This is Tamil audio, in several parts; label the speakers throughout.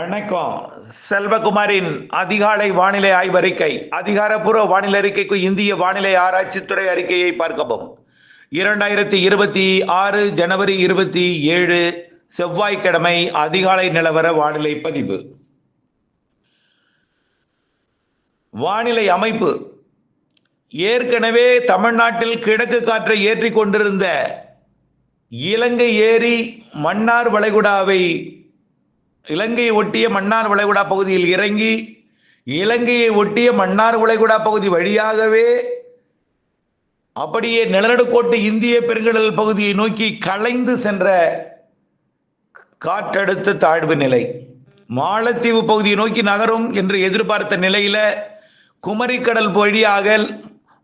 Speaker 1: வணக்கம். செல்வகுமாரின் அதிகாலை வானிலை ஆய்வறிக்கை அதிகாரப்பூர்வ வானிலை அறிக்கைக்கு இந்திய வானிலை ஆராய்ச்சித்துறை அறிக்கையை பார்க்கவும். இரண்டாயிரத்தி இருபத்தி ஆறு ஜனவரி இருபத்தி ஏழு செவ்வாய்க்கிழமை அதிகாலை நிலவர வானிலை பதிவு. வானிலை அமைப்பு. ஏற்கனவே தமிழ்நாட்டில் கிழக்கு காற்றை ஏற்றிக் கொண்டிருந்த இலங்கை ஏரி மன்னார் வளைகுடாவை இலங்கையை ஒட்டிய மன்னார் வளைகுடா பகுதியில் இறங்கி இலங்கையை ஒட்டிய மன்னார் வளைகுடா பகுதி வழியாகவே அப்படியே நிலநடுக்கோட்டு இந்திய பெருங்கடல் பகுதியை நோக்கி கலைந்து சென்ற காற்றழுத்த தாழ்வு நிலை. மாலத்தீவு பகுதியை நோக்கி நகரும் என்று எதிர்பார்த்த நிலையில குமரிக்கடல் வழியாக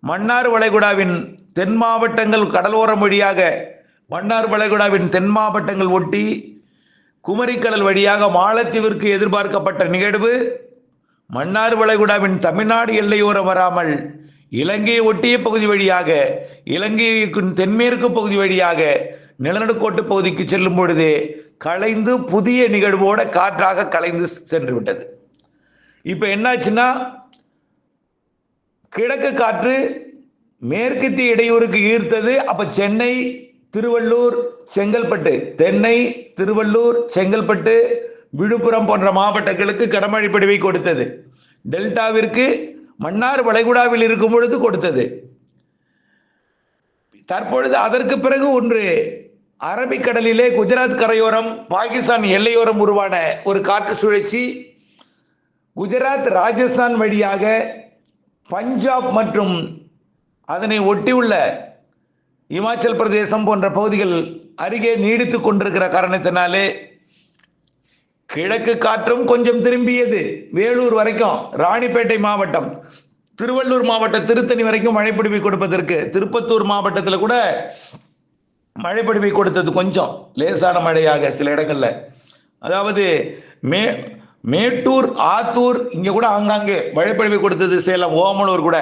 Speaker 1: மன்னார் வளைகுடாவின் தென் மாவட்டங்கள் கடலோரம் வழியாக மன்னார் வளைகுடாவின் தென் மாவட்டங்கள் ஒட்டி குமரிக்கடல் வழியாக மாலத்தீவிற்கு எதிர்பார்க்கப்பட்ட நிகழ்வு மன்னார் வளைகுடாவின் தமிழ்நாடு எல்லையோரம் வராமல் இலங்கையை ஒட்டிய பகுதி வழியாக இலங்கைக்கு தென்மேற்கு பகுதி வழியாக நிலநடுக்கோட்டு பகுதிக்கு செல்லும் பொழுது கலைந்து புதிய நிகழ்வோட காற்றாக கலைந்து சென்று விட்டது. இப்போ என்னாச்சுன்னா கிழக்கு காற்று மேற்கத்திய இடையூறுக்கு ஈர்த்தது அப்ப சென்னை திருவள்ளூர் செங்கல்பட்டு தென்னை திருவள்ளூர் செங்கல்பட்டு விழுப்புரம் போன்ற மாவட்டங்களுக்கு கடமழை பிடிவை கொடுத்தது. டெல்டாவிற்கு மன்னார் வளைகுடாவில் இருக்கும் பொழுது கொடுத்தது. தற்பொழுது அதற்கு பிறகு ஒன்று அரபிக்கடலிலே குஜராத் கரையோரம் பாகிஸ்தான் எல்லையோரம் உருவான ஒரு காற்று சுழற்சி. குஜராத் ராஜஸ்தான் வழியாக பஞ்சாப் மற்றும் அதனை ஒட்டியுள்ள இமாச்சல் பிரதேசம் போன்ற பகுதிகள் அருகே நீடித்து கொண்டிருக்கிற காரணத்தினாலே கிழக்கு காற்றும் கொஞ்சம் திரும்பியது. வேலூர் வரைக்கும் ராணிப்பேட்டை மாவட்டம் திருவள்ளூர் மாவட்டம் திருத்தணி வரைக்கும் மழைப்பிடிவை கொடுப்பதற்கு திருப்பத்தூர் மாவட்டத்தில் கூட மழைப்பிடிவை கொடுத்தது கொஞ்சம். லேசான மழையாக சில இடங்கள்ல. அதாவது மே மேட்டூர் ஆத்தூர் இங்கே கூட ஆங்காங்கே மழைப்பொழிவை கொடுத்தது சேலம் ஓமலூர் கூட.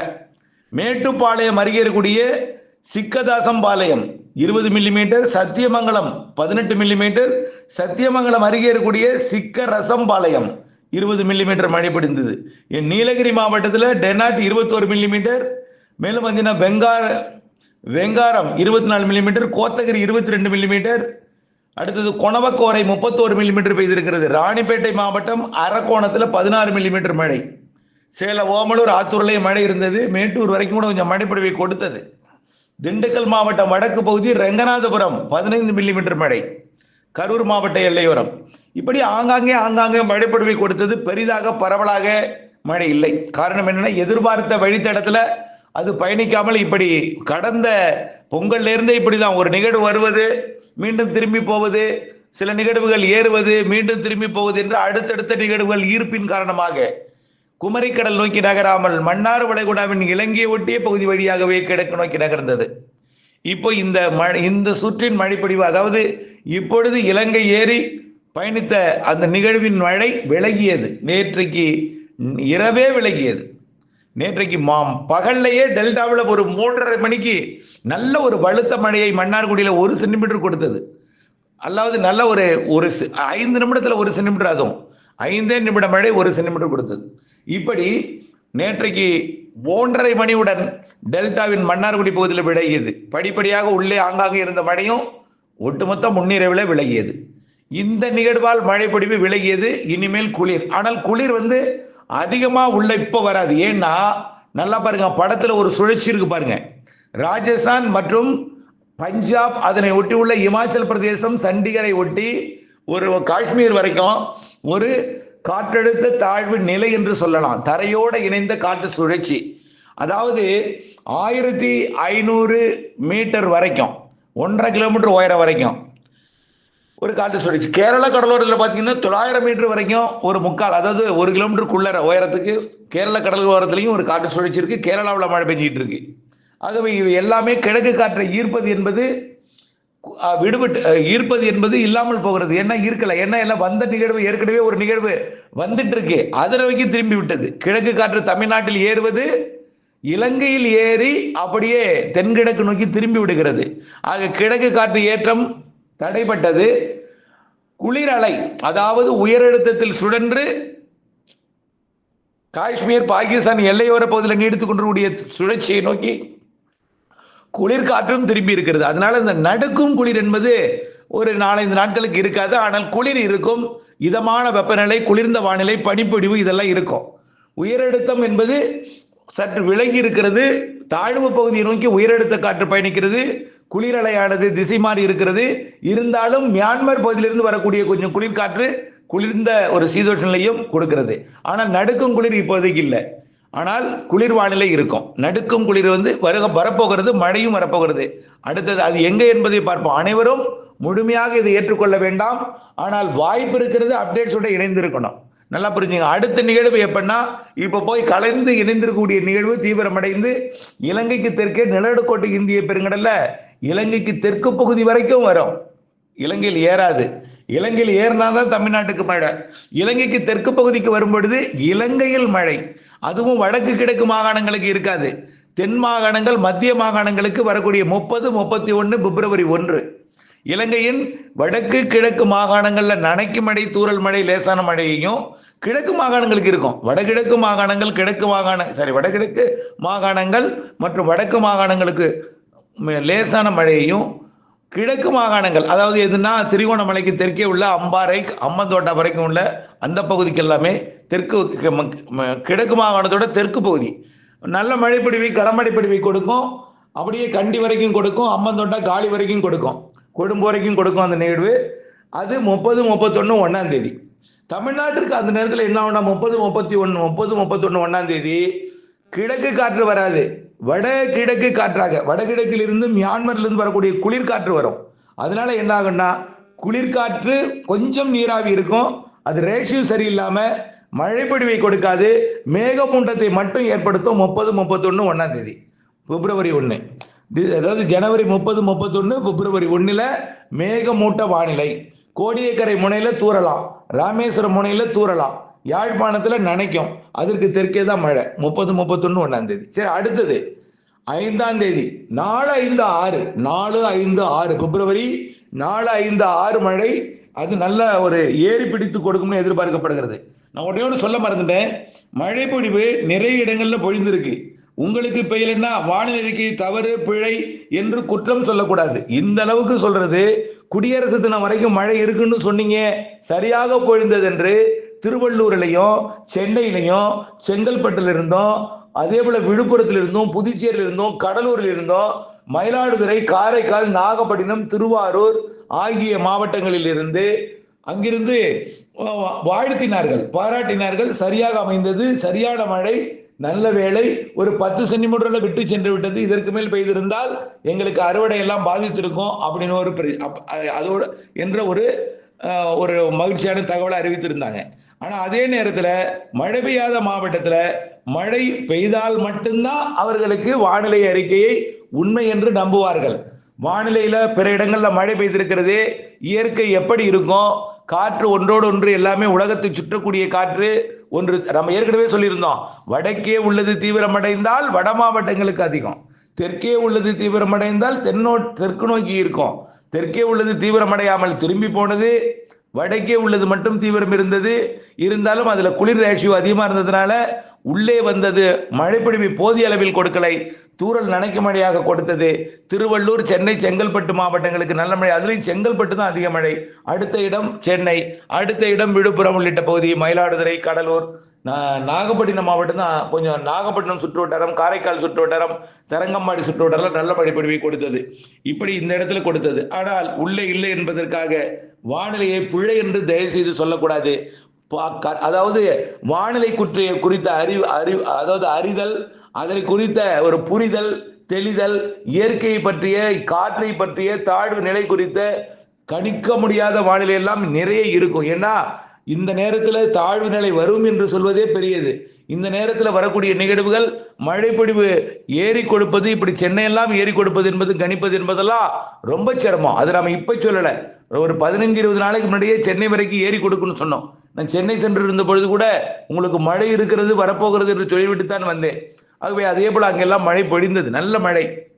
Speaker 1: மேட்டுப்பாளையம் அருகே இருக்கக்கூடிய சிக்கதாசம்பாளையம் இருபது மில்லிமீட்டர் சத்தியமங்கலம் பதினெட்டு மில்லிமீட்டர் சத்தியமங்கலம் அருகே இருக்கக்கூடிய சிக்க ரசம்பாளையம் இருபது மில்லிமீட்டர் மழை பிடிந்தது. என் நீலகிரி மாவட்டத்தில் டெனாட் இருபத்தோரு மில்லிமீட்டர் மேலும் பார்த்தீங்கன்னா வெங்கார வெங்காரம் இருபத்தி நாலு மில்லிமீட்டர் கோத்தகிரி இருபத்தி ரெண்டு மில்லிமீட்டர் அடுத்தது கொணவக்கோரை முப்பத்தோரு மில்லிமீட்டர் பெய்திருக்கிறது. ராணிப்பேட்டை மாவட்டம் அரக்கோணத்தில் பதினாறு மில்லிமீட்டர் மழை. சேலம் ஓமலூர் ஆத்தூர்லேயும் மழை இருந்தது. மேட்டூர் வரைக்கும் கூட கொஞ்சம் மழைப்பொழிவை கொடுத்தது. திண்டுக்கல் மாவட்டம் வடக்கு பகுதி ரெங்கநாதபுரம் பதினைந்து மில்லிமீட்டர் மழை கரூர் மாவட்ட எல்லையோரம். இப்படி ஆங்காங்கே ஆங்காங்கே மழைப்படுவை கொடுத்தது பெரிதாக பரவலாக மழை இல்லை. காரணம் என்னன்னா எதிர்பார்த்த வழித்தடத்துல அது பயணிக்காமல் இப்படி கடந்த பொங்கல்ல இருந்தே இப்படிதான். ஒரு நிகழ்வு வருவது மீண்டும் திரும்பி போவது சில நிகழ்வுகள் ஏறுவது மீண்டும் திரும்பி போவது என்று அடுத்தடுத்த நிகழ்வுகள் ஈர்ப்பின் காரணமாக குமரிக்கடல் நோக்கி நகராமல் மன்னார் வளைகுடாவின் இலங்கையை ஒட்டிய பகுதி வழியாகவே கிழக்கு நோக்கி நகர்ந்தது. இப்போ இந்த மழை இந்த சுற்றின் மழைப்பொழிவு அதாவது இப்பொழுது இலங்கை ஏறி பயணித்த அந்த நிகழ்வின் மழை விலகியது. நேற்றைக்கு இரவே விலகியது. நேற்றைக்கு மாம் பகல்லையே டெல்டாவில் ஒரு மூன்றரை மணிக்கு நல்ல ஒரு வலுத்த மழையை மன்னார்குடியில் ஒரு சென்டிமீட்டர் கொடுத்தது. அல்லாவது நல்ல ஒரு ஒரு ஐந்து நிமிடத்தில் ஒரு சென்டிமீட்டர் அதுவும் ஐந்தே நிமிட மழை ஒரு சென்டிமீட்டர் கொடுத்தது. இப்படி நேற்றைக்கு ஒன்றரை மணியுடன் டெல்டாவின் மன்னார்குடி பகுதியில் விலகியது. படிப்படியாக உள்ளே ஆங்காங்கே இருந்த மழையும் ஒட்டுமொத்த முன்னிரவில் விலகியது. இந்த நிகழ்வால் மழை பொழிவு விலகியது இனிமேல் குளிர். ஆனால் குளிர் வந்து அதிகமாக உள்ள இப்போ வராது. ஏன்னா நல்லா பாருங்க படத்தில் ஒரு சுழற்சி இருக்கு பாருங்க. ராஜஸ்தான் மற்றும் பஞ்சாப் அதனை ஒட்டி உள்ள இமாச்சல் பிரதேசம் சண்டிகரை ஒட்டி ஒரு காஷ்மீர் வரைக்கும் ஒரு காற்றழுத்த தாழ்வு நிலை என்று சொல்லலாம். தரையோடு இணைந்த காற்று சுழற்சி. அதாவது ஆயிரத்தி ஐநூறு மீட்டர் வரைக்கும் ஒன்றரை கிலோமீட்டர் உயரம் வரைக்கும் ஒரு காற்று சுழற்சி. கேரள கடலோரத்தில் பார்த்தீங்கன்னா தொள்ளாயிரம் மீட்டர் வரைக்கும் ஒரு முக்கால் அதாவது ஒரு கிலோமீட்டருக்குள்ளற உயரத்துக்கு கேரள கடல் ஓரத்துலையும் ஒரு காற்று சுழற்சி இருக்குது கேரளாவில் மழை பெஞ்சிக்கிட்டு இருக்கு. ஆகவே இவை எல்லாமே கிழக்கு காற்றை ஈர்ப்பது என்பது விடுபட்டு ஈர்ப்பது என்பது இல்லாமல் போகிறது. என்ன ஈர்க்கல? என்ன எல்லாம் வந்த நிகழ்வு ஏற்கனவே ஒரு நிகழ்வு வந்துட்டு இருக்கு அதை திரும்பி விட்டது. கிழக்கு காற்று தமிழ்நாட்டில் ஏறுவது இலங்கையில் ஏறி அப்படியே தென்கிழக்கு நோக்கி திரும்பி விடுகிறது. ஆக கிழக்கு காற்று ஏற்றம் தடைப்பட்டது குளிர் அலை அதாவது உயரழுத்தத்தில் சுழன்று காஷ்மீர் பாகிஸ்தான் எல்லையோர பகுதியில் நீடித்துக் கொண்டிருக்கூடிய சுழற்சியை நோக்கி குளிர் காற்றும் திரும்பி இருக்கிறது. அதனால இந்த நடுக்கும் குளிர் என்பது ஒரு நாலஞ்சு நாட்களுக்கு இருக்காது. ஆனால் குளிர் இருக்கும். இதமான வெப்பநிலை குளிர்ந்த வானிலை பனிப்பொழிவு இதெல்லாம் இருக்கும். உயரழுத்தம் என்பது சற்று விலகி இருக்கிறது. தாழ்வு பகுதியை நோக்கி உயரழுத்த காற்று பயணிக்கிறது. குளிரலையானது திசை மாறி இருக்கிறது. இருந்தாலும் மியான்மர் பகுதியிலிருந்து வரக்கூடிய கொஞ்சம் குளிர்காற்று குளிர்ந்த ஒரு சீதோஷ நிலையும் கொடுக்கிறது. ஆனால் நடுக்கும் குளிர் இப்போதைக்கு இல்லை. ஆனால் குளிர் வானிலை இருக்கும். நடுக்கும் குளிர் வந்து வருக வரப்போகிறது மழையும் வரப்போகிறது. அடுத்தது அது எங்கே என்பதை பார்ப்போம். அனைவரும் முழுமையாக இதை ஏற்றுக்கொள்ள வேண்டாம். ஆனால் வாய்ப்பு இருக்கிறது அப்டேட்ஸோட இணைந்திருக்கணும். நல்லா புரிஞ்சுங்க. அடுத்த நிகழ்வு எப்படின்னா இப்போ போய் கலந்து இணைந்திருக்கக்கூடிய நிகழ்வு தீவிரமடைந்து இலங்கைக்கு தெற்கே நிலநடுக்கோட்டு இந்திய பெருங்கடல்ல இலங்கைக்கு தெற்கு பகுதி வரைக்கும் வரும். இலங்கையில் ஏறாது. இலங்கையில் ஏறினா தான் தமிழ்நாட்டுக்கு மழை. இலங்கைக்கு தெற்கு பகுதிக்கு வரும் பொழுது இலங்கையில் மழை. அதுவும் வடக்கு கிழக்கு மாகாணங்களுக்கு இருக்காது. தென் மாகாணங்கள் மத்திய மாகாணங்களுக்கு வரக்கூடிய முப்பது முப்பத்தி ஒன்று பிப்ரவரி ஒன்று. இலங்கையின் வடக்கு கிழக்கு மாகாணங்களில் நனைக்கு மழை தூரல் மழை லேசான மழையையும் கிழக்கு மாகாணங்களுக்கு இருக்கும். வடகிழக்கு மாகாணங்கள் கிழக்கு மாகாண சாரி வடகிழக்கு மாகாணங்கள் மற்றும் வடக்கு மாகாணங்களுக்கு லேசான மழையையும் கிழக்கு மாகாணங்கள் அதாவது எதுனா திருகோணமலைக்கு தெற்கே உள்ள அம்பாறை அம்மந்தோட்டா வரைக்கும் உள்ள அந்த பகுதிக்கு எல்லாமே தெற்கு ம- கிழக்கு மாகாணத்தோட தெற்கு பகுதி. நல்ல மழைப்பிடிவை கனமழைப்பிடிவை கொடுக்கும். அப்படியே கண்டி வரைக்கும் கொடுக்கும் அம்மந்தோட்டா காலி வரைக்கும் கொடுக்கும். கொடும்பு வரைக்கும் கொடுக்கும் அந்த நிகழ்வு. அது முப்பது முப்பத்தொன்று ஒன்றாம் தேதி. தமிழ்நாட்டிற்கு அந்த நேரத்தில் என்ன ஆகும்னா முப்பது முப்பத்தி ஒன்று முப்பது முப்பத்தொன்று ஒன்றாம் தேதி கிழக்கு காற்று வராது. வட கிழக்கு காற்றாக வடகிழக்கில் இருந்து மியான்மர்லேருந்து வரக்கூடிய குளிர்காற்று வரும். அதனால என்ன ஆகும்னா குளிர்காற்று கொஞ்சம் நீராவி இருக்கும். அது ரேஷியோ சரியில்லாம மழைப்பொழிவை கொடுக்காது. மேகமூட்டத்தை மட்டும் ஏற்படுத்தும் முப்பது முப்பத்தொன்று ஒன்றாம் தேதி பிப்ரவரி ஒன்று அதாவது ஜனவரி முப்பது முப்பத்தொன்று பிப்ரவரி ஒன்றில் மேகமூட்ட வானிலை. கோடியக்கரை முனையில் தூறலாம். ராமேஸ்வரம் முனையில் தூறலாம். யாழ்ப்பாணத்தில் நினைக்கும். அதற்கு தெற்கே தான் மழை. முப்பது முப்பத்தொன்று ஒன்றாம் தேதி. சரி அடுத்தது. ஐந்தாம் தேதி. நாலு ஐந்து ஆறு. நாலு ஐந்து ஆறு. பிப்ரவரி நாலு ஐந்து ஆறு மழை. அது நல்ல ஒரு ஏறி பிடித்து கொடுக்கும்னு எதிர்பார்க்கப்படுகிறது. நான் உடனே ஒன்று சொல்ல மறந்துட்டேன். மழை பொழிவு நிறைய இடங்களில் பொழிந்திருக்கு. உங்களுக்கு பெய்யலன்னா வானிலைக்கு தவறு பிழை என்று குற்றம் சொல்லக்கூடாது. இந்த அளவுக்கு சொல்றது குடியரசு தினம் வரைக்கும் மழை இருக்குன்னு சொன்னீங்க. சரியாக பொழிந்தது என்று திருவள்ளூர்லையும் சென்னையிலையும் செங்கல்பட்டுல இருந்தோம் அதே போல விழுப்புரத்தில் இருந்தும் புதுச்சேரியில் இருந்தும் கடலூரில் இருந்தோம் மயிலாடுதுறை காரைக்கால் நாகப்பட்டினம் திருவாரூர் ஆகிய மாவட்டங்களில் இருந்து அங்கிருந்து வாழ்த்தினார்கள். பாராட்டினார்கள். சரியாக அமைந்தது. சரியான மழை நல்ல வேளை. ஒரு பத்து சென்டிமீட்டர்ல விட்டு சென்று விட்டது. இதற்கு மேல் பெய்திருந்தால் எங்களுக்கு அறுவடை எல்லாம் பாதித்திருக்கும் அப்படின்னு ஒரு அதோட என்ற ஒரு ஒரு மகிழ்ச்சியான தகவலை அறிவித்திருந்தாங்க. ஆனா அதே நேரத்துல மழை பெய்யாத மாவட்டத்துல மழை பெய்தால் மட்டும்தான் அவர்களுக்கு வானிலை அறிக்கையை உண்மை என்று நம்புவார்கள். வானிலையில பிற இடங்கள்ல மழை பெய்திருக்கிறது இயற்கை எப்படி இருக்கும் காற்று ஒன்றோடு ஒன்று எல்லாமே உலகத்தை சுற்றக்கூடிய காற்று ஒன்று. நம்ம ஏற்கனவே சொல்லியிருந்தோம் வடக்கே உள்ளது தீவிரமடைந்தால் வட மாவட்டங்களுக்கு அதிகம். தெற்கே உள்ளது தீவிரமடைந்தால் தென்னோ தெற்கு நோக்கி இருக்கும். தெற்கே உள்ளது தீவிரமடையாமல் திரும்பி போனது வடக்கே உள்ளது மட்டும் தீவிரம் இருந்தது. இருந்தாலும் அதில் குளிர் ரேஷியோ அதிகமாக இருந்ததுனால உள்ளே வந்தது மழைப்பொழிவை போதிய அளவில் கொடுக்கலை. தூரல் நனைக்கு மழையாக கொடுத்தது. திருவள்ளூர் சென்னை செங்கல்பட்டு மாவட்டங்களுக்கு நல்ல மழை. அதுலேயும் செங்கல்பட்டு தான் அதிக மழை. அடுத்த இடம் சென்னை. அடுத்த இடம் விழுப்புரம் உள்ளிட்ட பகுதி. மயிலாடுதுறை கடலூர் நாகப்பட்டினம் மாவட்டம் தான் கொஞ்சம் நாகப்பட்டினம் சுற்றுவட்டாரம் காரைக்கால் சுற்றுவட்டாரம் தரங்கம்பாடி சுற்றுவட்டாரம் நல்ல மழைப்பிடிவை கொடுத்தது. இப்படி இந்த இடத்துல கொடுத்தது. ஆனால் உள்ளே இல்லை என்பதற்காக வானிலையை பிழை என்று தயவு செய்து சொல்லக்கூடாது. பா- க- அதாவது வானிலை குற்றிய குறித்த அறிவு அறிவு அதாவது அறிதல் அதனை குறித்த ஒரு புரிதல் தெளிதல் இயற்கையை பற்றிய காற்றை பற்றிய தாழ்வு நிலை குறித்த கணிக்க முடியாத வானிலை எல்லாம் நிறைய இருக்கும். ஏன்னா இந்த நேரத்தில் தாழ்வு நிலை வரும் என்று சொல்வதே பெரியது. இந்த நேரத்தில் வரக்கூடிய நிகழ்வுகள் மழைப்பொழிவு ஏறி கொடுப்பது இப்படி சென்னையெல்லாம் ஏறி கொடுப்பது என்பது கணிப்பது என்பதெல்லாம் ரொம்ப சிரமம். அது நம்ம இப்ப சொல்லலை. ஒரு பதினஞ்சு இருபது நாளைக்கு முன்னாடியே சென்னை வரைக்கும் ஏறி கொடுக்குன்னு சொன்னோம். நான் சென்னை சென்று இருந்த பொழுது கூட உங்களுக்கு மழை இருக்கிறது வரப்போகிறது என்று சொல்லிவிட்டு தான் வந்தேன். ஆகவே அதே போல் அங்கெல்லாம் மழை பொழிந்தது. நல்ல மழை.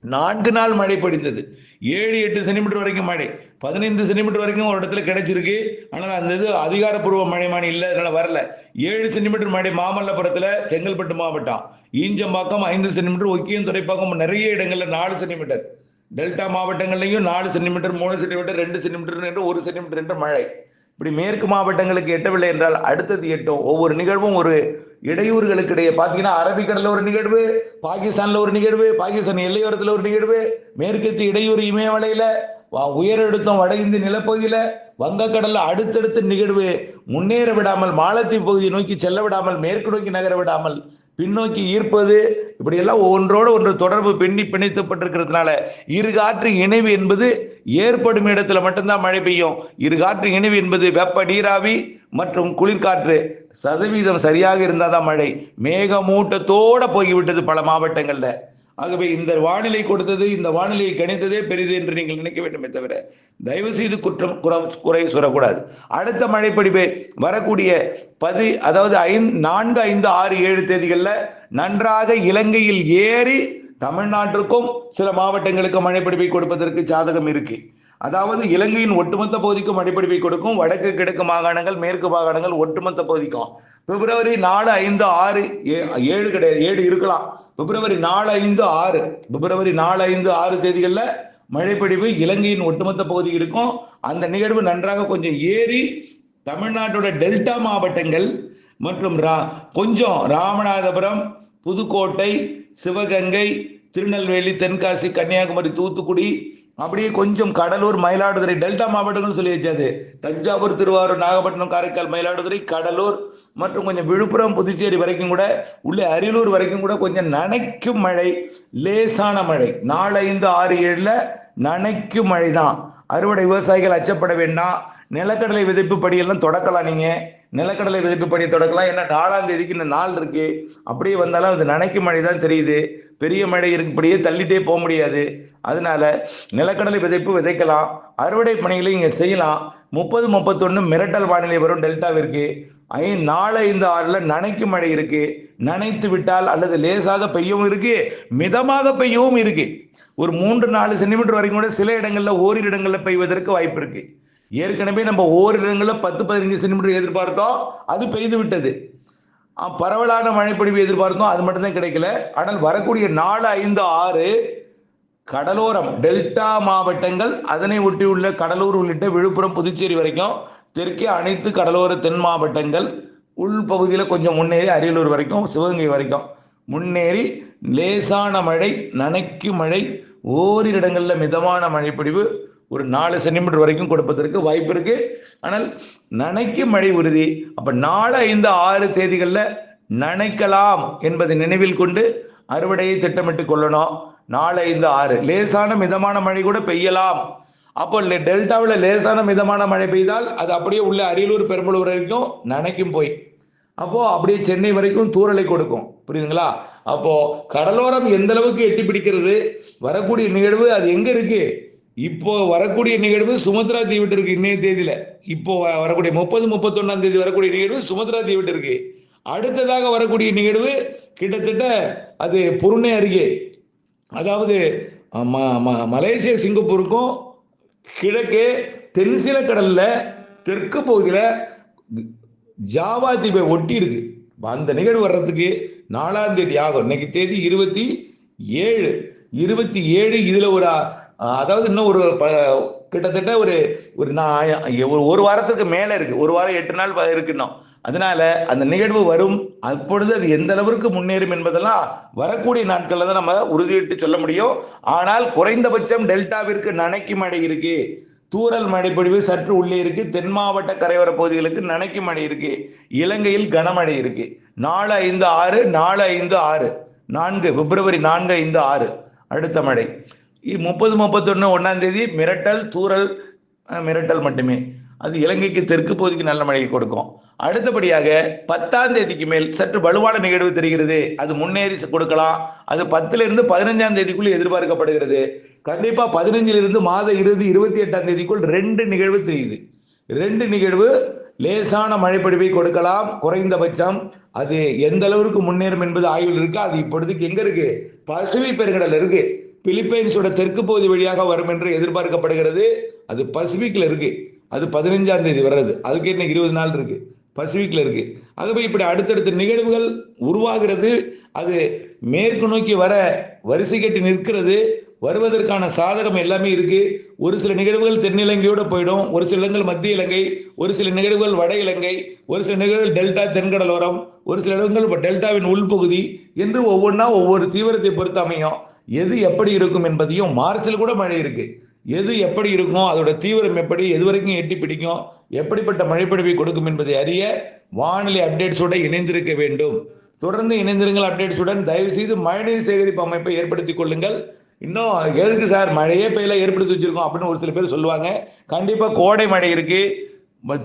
Speaker 1: நான்கு நாள் மழை பொழிந்தது. ஏழு எட்டு சென்டிமீட்டர் வரைக்கும் மழை. பதினைந்து சென்டிமீட்டர் வரைக்கும் ஒரு இடத்துல கிடைச்சிருக்கு. ஆனால் அந்த இது அதிகாரப்பூர்வ மழைமானி இல்லை அதனால வரல. ஏழு சென்டிமீட்டர் மழை மாமல்லபுரத்தில் செங்கல்பட்டு மாவட்டம். ஈஞ்சம்பாக்கம் ஐந்து சென்டிமீட்டர் ஒக்கியம் துறைப்பாக்கம் நிறைய இடங்களில் நாலு சென்டிமீட்டர். டெல்டா மாவட்டங்கள்லையும் நாலு சென்டிமீட்டர் மூணு சென்டிமீட்டர் ரெண்டு சென்டிமீட்டர் என்று ஒரு சென்டிமீட்டர் என்று மழை. இப்படி மேற்கு மாவட்டங்களுக்கு எட்டவில்லை என்றால் அடுத்தது எட்டும். ஒவ்வொரு நிகழ்வும் ஒரு இடையூறுகளுக்கு இடையே பார்த்தீங்கன்னா அரபிக்கடலில் ஒரு நிகழ்வு பாகிஸ்தான்ல ஒரு நிகழ்வு பாகிஸ்தான் எல்லையோரத்தில் ஒரு நிகழ்வு மேற்கத்திய இடையூறு இமயமலையில உயரழுத்தம் வட இந்திய நிலப்பகுதியில வங்கக்கடல்ல அடுத்தடுத்த நிகழ்வு. முன்னேற விடாமல் மாலத்தீவு பகுதியை நோக்கி செல்ல விடாமல் மேற்கு நோக்கி நகர விடாமல் பின்னோக்கி ஈர்ப்பது. இப்படியெல்லாம் ஒன்றோடு ஒன்று தொடர்பு பின்னி பிணைத்தப்பட்டிருக்கிறதுனால இரு காற்று இணைவு என்பது ஏற்படும் இடத்துல மட்டும்தான் மழை பெய்யும். இரு காற்று இணைவு என்பது வெப்ப நீராவி மற்றும் குளிர்காற்று. சதவீதம் சரியாக இருந்தால் தான் மழை. மேகமூட்டத்தோட போய்விட்டது பல மாவட்டங்கள்ல. ஆகவே இந்த வானிலை கொடுத்தது இந்த வானிலையை கணித்ததே பெரிது என்று நீங்கள் நினைக்க வேண்டுமே தவிர தயவு செய்து குற்றம் குறை- குறை சொல்லக்கூடாது. அடுத்த மழைப்பொழிவு வரக்கூடிய பதி அதாவது ஐந்து நான்கு ஐந்து ஆறு ஏழு தேதிகளில் நன்றாக இலங்கையில் ஏறி தமிழ்நாட்டிற்கும் சில மாவட்டங்களுக்கு மழைப்பொழிவை கொடுப்பதற்கு ஜாதகம் இருக்குது அதாவது இலங்கையின் ஒட்டுமொத்த பகுதிக்கும் மழைப்பொழிவை கொடுக்கும். வடக்கு கிழக்கு மாகாணங்கள் மேற்கு மாகாணங்கள் ஒட்டுமொத்த பகுதிக்கும். பிப்ரவரி நாலு ஐந்து ஆறு ஏ- ஏழு கிடையாது. ஏழு இருக்கலாம். பிப்ரவரி நாலு ஐந்து ஆறு. பிப்ரவரி நாலு ஐந்து ஆறு தேதிகளில் மழைப்பிடிவு இலங்கையின் ஒட்டுமொத்த பகுதி இருக்கும். அந்த நிகழ்வு நன்றாக கொஞ்சம் ஏறி தமிழ்நாட்டோட டெல்டா மாவட்டங்கள் மற்றும் ரா கொஞ்சம் ராமநாதபுரம் புதுக்கோட்டை சிவகங்கை திருநெல்வேலி தென்காசி கன்னியாகுமரி தூத்துக்குடி அப்படியே கொஞ்சம் கடலூர் மயிலாடுதுறை டெல்டா மாவட்டங்கள் சொல்லி வச்சாது தஞ்சாவூர் திருவாரூர் நாகப்பட்டினம் காரைக்கால் மயிலாடுதுறை கடலூர் மற்றும் கொஞ்சம் விழுப்புரம் புதுச்சேரி வரைக்கும் கூட உள்ளே அரியலூர் வரைக்கும் கூட கொஞ்சம் நனைக்கும் மழை லேசான மழை. நாலு ஐந்து ஆறு ஏழில் நனைக்கும் மழை தான் அறுவடை விவசாயிகள் அச்சப்பட வேண்டாம். நிலக்கடலை விதைப்பு படியெல்லாம் தொடக்கலாம் நீங்கள் நிலக்கடலை விதைப்பு படி தொடக்கலாம். ஏன்னா நாலாம் தேதிக்கு இன்னும் நாள் இருக்கு. அப்படியே வந்தாலும் அது நனைக்கும் மழை தான் தெரியுது. பெரிய மழை இருக்கப்படியே தள்ளிட்டே போக முடியாது. அதனால நிலக்கடலை விதைப்பு விதைக்கலாம் அறுவடை பணிகளை இங்கே செய்யலாம். முப்பது முப்பத்தொன்று மிரட்டல் வானிலை வரும் டெல்டாவிற்கு. ஐ நாலு ஐந்து ஆறுல நனைக்கும் மழை இருக்கு. நனைத்து விட்டால் அல்லது லேசாக பெய்யவும் இருக்கு மிதமாக பெய்யவும் இருக்கு. ஒரு மூன்று நாலு சென்டிமீட்டர் வரைக்கும் கூட சில இடங்களில் ஓரிரு இடங்களில் பெய்வதற்கு வாய்ப்பு இருக்கு. ஏற்கனவே நம்ம ஓரிரு இடங்களில் பத்து பதினஞ்சு சென்டிமீட்டர் எதிர்பார்த்தோம் அது பெய்து விட்டது. பரவலான மழைப்பொழிவு எதிர்பார்த்தோம் அது மட்டும்தான் கிடைக்கல. ஆனால் வரக்கூடிய நாலு ஐந்து ஆறு கடலோரம் டெல்டா மாவட்டங்கள் அதனை ஒட்டியுள்ள கடலூர் உள்ளிட்ட விழுப்புரம் புதுச்சேரி வரைக்கும் தெற்கே அனைத்து கடலோர தென் மாவட்டங்கள் உள்பகுதியில் கொஞ்சம் முன்னேறி அரியலூர் வரைக்கும் சிவகங்கை வரைக்கும் முன்னேறி லேசான மழை நனைக்கும் மழை ஓரிரு இடங்களில் மிதமான மழைப்பொழிவு ஒரு நாலு சென்டிமீட்டர் வரைக்கும் கொடுப்பதற்கு வாய்ப்பு இருக்கு. ஆனால் நனைக்கும் மழை உறுதி அப்ப நாலு ஐந்து ஆறு தேதிகளில் நனைக்கலாம் என்பதை நினைவில் கொண்டு அறுவடையை திட்டமிட்டு கொள்ளணும். நாலு ஐந்து ஆறு. லேசான மிதமான மழை கூட பெய்யலாம். அப்போ டெல்டாவில் லேசான மிதமான மழை பெய்தால் அது அப்படியே உள்ள அரியலூர் பெரம்பலூர் வரைக்கும் நனைக்கும் போய். அப்போது அப்படியே சென்னை வரைக்கும் தூறலை கொடுக்கும். புரியுதுங்களா? அப்போது கடலோரம் எந்த அளவுக்கு எட்டி பிடிக்கிறது? வரக்கூடிய நிகழ்வு அது எங்கே இருக்குது இப்போ வரக்கூடிய நிகழ்வு சுமத்ரா தீவிட்டு இருக்கு இன்னைய தேதியில. இப்போ வ- வரக்கூடிய முப்பது முப்பத்தொன்னாம் தேதி வரக்கூடிய நிகழ்வு சுமத்ரா தீவிட்டு இருக்கு. அடுத்ததாக வரக்கூடிய நிகழ்வு கிட்டத்தட்ட அது புருணை அருகே. அதாவது மலேசிய ம- ம- மலேசியா சிங்கப்பூருக்கும் கிழக்கே தென்சில கடல்ல தெற்கு பகுதியில் ஜாவா தீபை ஒட்டி இருக்கு அந்த நிகழ்வு வர்றதுக்கு நாலாம் தேதி ஆகும். இன்னைக்கு தேதி இருபத்தி ஏழு. இருபத்தி ஏழு இதுல ஒரு அதாவது இன்னும் ஒரு ப- கிட்டத்தட்ட ஒரு ஒரு நான் ஒரு ஒரு வாரத்துக்கு மேல இருக்கு. ஒரு வாரம் எட்டு நாள் ப- இன்னும். அதனால அந்த நிகழ்வு வரும். அப்பொழுது அது எந்த அளவிற்கு முன்னேறும் என்பதெல்லாம் வரக்கூடிய நாட்கள்ல தான் நம்ம உறுதியிட்டு சொல்ல முடியும். ஆனால் குறைந்தபட்சம் டெல்டாவிற்கு நனைக்கும் மழை இருக்கு. தூரல் மழைப்பொழிவு சற்று உள்ளே இருக்கு. தென் மாவட்ட கரையோர பகுதிகளுக்கு நனைக்கும் மழை இருக்கு. இலங்கையில் கனமழை இருக்கு. நாலு ஐந்து ஆறு நாலு ஐந்து ஆறு. நான்கு பிப்ரவரி நான்கு ஐந்து ஆறு. அடுத்த மழை. முப்பது முப்பத்தொன்று ஒன்றாம் தேதி மிரட்டல் தூரல் மிரட்டல் மட்டுமே. அது இலங்கைக்கு தெற்கு பகுதிக்கு நல்ல மழையை கொடுக்கும். அடுத்தபடியாக பத்தாம் தேதிக்கு மேல் சற்று வலுவான நிகழ்வு தெரிகிறது. அது முன்னேறி கொடுக்கலாம். அது பத்துல இருந்து பதினஞ்சாம் தேதிக்குள் எதிர்பார்க்கப்படுகிறது. கண்டிப்பா பதினஞ்சிலிருந்து மாத இறுதி இருபத்தி எட்டாம் தேதிக்குள் ரெண்டு நிகழ்வு தெரியுது. ரெண்டு நிகழ்வு லேசான மழைப்பொழிவை கொடுக்கலாம். குறைந்தபட்சம் அது எந்த அளவுக்கு முன்னேறும் என்பது ஆய்வில் இருக்கு. அது இப்பொழுதுக்கு எங்க இருக்கு? பசுமை பெருங்கடல் இருக்கு. பிலிப்பைன்ஸோட தெற்கு பகுதி வழியாக வரும் என்று எதிர்பார்க்கப்படுகிறது. அது பசிபிக்ல இருக்கு. அது பதினஞ்சாம் தேதி வர்றது. அதுக்கு இன்னைக்கு இருபது நாள் இருக்கு. பசிபிக்ல இருக்கு. ஆகவே இப்படி அடுத்தடுத்த நிகழ்வுகள் உருவாகிறது. அது மேற்கு நோக்கி வர வரிசை கட்டி நிற்கிறது. வருவதற்கான சாதகம் எல்லாமே இருக்கு. ஒரு சில நிகழ்வுகள் தென்னிலங்கையோட போயிடும். ஒரு சில இடங்கள் மத்திய இலங்கை ஒரு சில நிகழ்வுகள் வட இலங்கை ஒரு சில நிகழ்வுகள் டெல்டா தென்கடலோரம் ஒரு சில இடங்கள் டெல்டாவின் உள்பகுதி என்று ஒவ்வொன்றா ஒவ்வொரு தீவிரத்தை பொறுத்து அமையும். எது எப்படி இருக்கும் என்பதையும் மார்ச்சில் கூட மழை இருக்குது எது எப்படி இருக்கும் அதோட தீவிரம் எப்படி எது வரைக்கும் எட்டி பிடிக்கும் எப்படிப்பட்ட மழைப்பொழிவை கொடுக்கும் என்பதை அறிய வானிலை அப்டேட்ஸோட இணைந்திருக்க வேண்டும். தொடர்ந்து இணைந்திருங்கள் அப்டேட்ஸுடன். தயவு செய்து மழைநீர் சேகரிப்பு அமைப்பை ஏற்படுத்திக் கொள்ளுங்கள். இன்னும் எதுக்கு சார் மழையே பெய்யல ஏற்படுத்தி வச்சிருக்கோம் அப்படின்னு ஒரு சில பேர் சொல்லுவாங்க. கண்டிப்பாக கோடை மழை இருக்கு.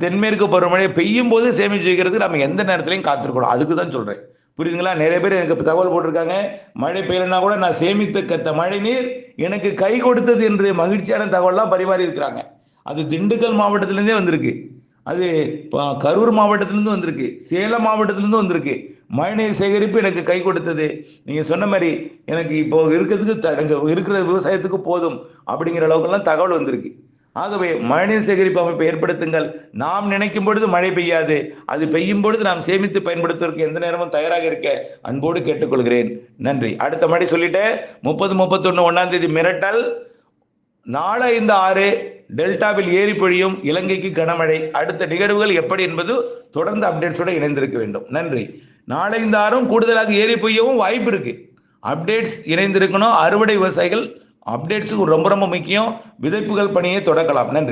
Speaker 1: தென்மேற்கு பருவமழை பெய்யும் போது சேமிச்சு வைக்கிறதுக்கு நம்ம எந்த நேரத்திலையும் காத்திருக்கணும். அதுக்கு தான் சொல்கிறேன் புரியுதுங்களா? நிறைய பேர் எனக்கு தகவல் போட்டிருக்காங்க. மழை பெய்யலன்னா கூட நான் சேமித்த கத்த மழை நீர் எனக்கு கை கொடுத்தது என்று மகிழ்ச்சியான தகவல்லாம் பரிமாறி இருக்கிறாங்க. அது திண்டுக்கல் மாவட்டத்திலேருந்தே வந்திருக்கு. அது கரூர் மாவட்டத்திலேருந்து வந்திருக்கு. சேலம் மாவட்டத்திலேருந்து வந்திருக்கு. மழைநீர் சேகரிப்பு எனக்கு கை கொடுத்தது. நீங்கள் சொன்ன மாதிரி எனக்கு இப்போ இருக்கிறதுக்கு எனக்கு இருக்கிற விவசாயத்துக்கு போதும் அப்படிங்கிற அளவுக்கெல்லாம் தகவல் வந்திருக்கு. ஆகவே மழைநீர் சேகரிப்பு அமைப்பை ஏற்படுத்துங்கள். நாம் நினைக்கும் பொழுது மழை பெய்யாது. அது பெய்யும் பொழுது நாம் சேமித்து பயன்படுத்துவதற்கு எந்த நேரமும் தயாராக இருக்க அன்போடு கேட்டுக்கொள்கிறேன். நன்றி. அடுத்த மழை சொல்லிட்டு முப்பது முப்பத்தொன்று ஒன்றாம் தேதி மிரட்டல். நாலு ஐந்து ஆறு டெல்டாவில் ஏறி பொழியும் இலங்கைக்கு கனமழை. அடுத்த நிகழ்வுகள் எப்படி என்பது தொடர்ந்து அப்டேட்ஸோட இணைந்திருக்க வேண்டும். நன்றி. நாலு ஐந்து ஆறும் கூடுதலாக ஏறி பொய்யவும் வாய்ப்பு இருக்கு. அப்டேட்ஸ் இணைந்திருக்கணும். அறுவடை விவசாயிகள் அப்டேட்ஸுக்கு ரொம்ப ரொம்ப முக்கியம். விதைப்புகள் பணியை தொடக்கலாம். நன்றி.